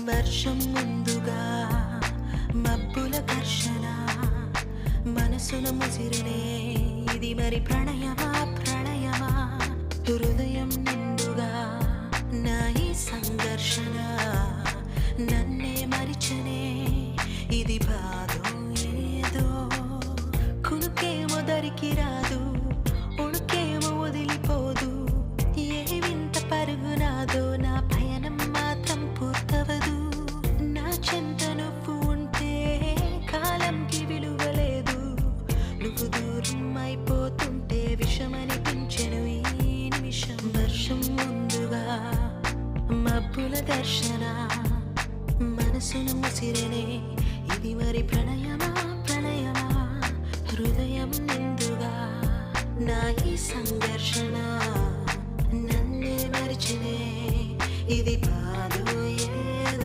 వర్షం ముందుగా మబ్బుల ఘర్షణ మనసున ముసిరినే. ఇది మరి ప్రణయమా? ప్రణయమా? హృదయం నిండుగా నా ఈ సంఘర్షణ నన్నే మరిచనే. ఇది బాధో ఏదో? కునుకే మొదరికి రా నువ్వు దూరం అయిపోతుంటే విషమనిపించెను ఈ నిమిషం. వర్షం ముందుగా మబ్బుల దర్శన. మనసును ముసిరనే. ఇది మరి ప్రణయమా? ప్రణయమా? హృదయం నిండుగా నా ఈ సంఘర్షణ నన్నే మరిచినే. ఇది బాధో